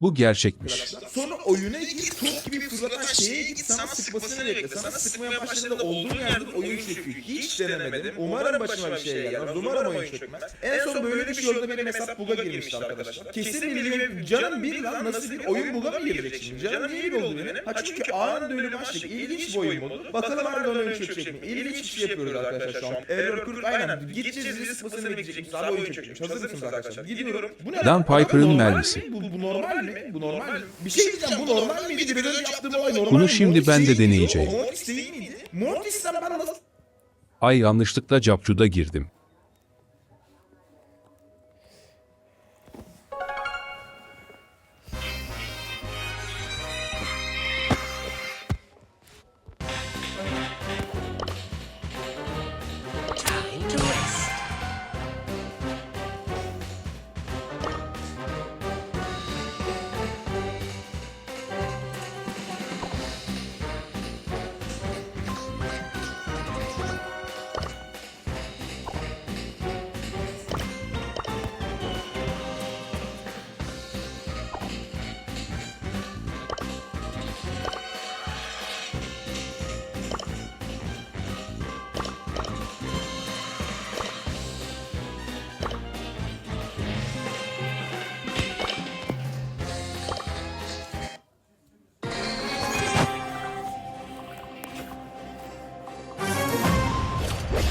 Bu gerçekmiş. Oyuna git top gibi fırlatan şeye git sana sıkmasını bekle. Sana sıkmaya başladığında olduğun yerde oyun çöküyor. Hiç denemedim. Umarım başıma bir şey gelmez. Umarım oyun çökmez. En son böyle bir şey oldu benim hesap buga girmişti arkadaşlar. Kesin bildiğim canım bir lan nasıl bir oyun buga mı girecek şimdi? Canım niye bir oldu benim? Ha çünkü anında ölüm açtık. İlginç bir oyun modu. Bakalım harbiden oyun çökecek mi? İlginç bir şey yapıyoruz arkadaşlar şu an. Error 40 aynen. Gideceğiz risk sıkmasını bekleyecekmiş. Abi oyun çökmüş. Hazır mısınız arkadaşlar? Gidiyorum. Bu ne? Dan? Piper'ın mermisi. mi? Bu, bu normal mi? Bu normal mi? Bir şey diyeceğim bu normal miydi? Biraz önce yaptığım olay normal Bunu şimdi ben de deneyeceğim. o? Mortis değil miydi? Mortis'ten ben nasıl... Ay yanlışlıkla capcuda girdim.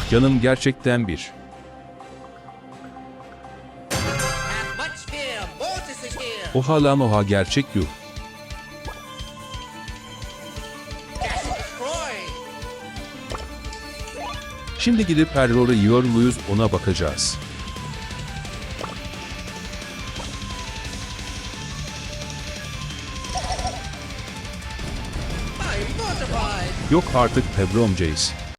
Canım gerçekten bir. Oha lan oha gerçek yuh. Şimdi gidip error'ı yiyor muyuz ona bakacağız. Yok artık Pebrom.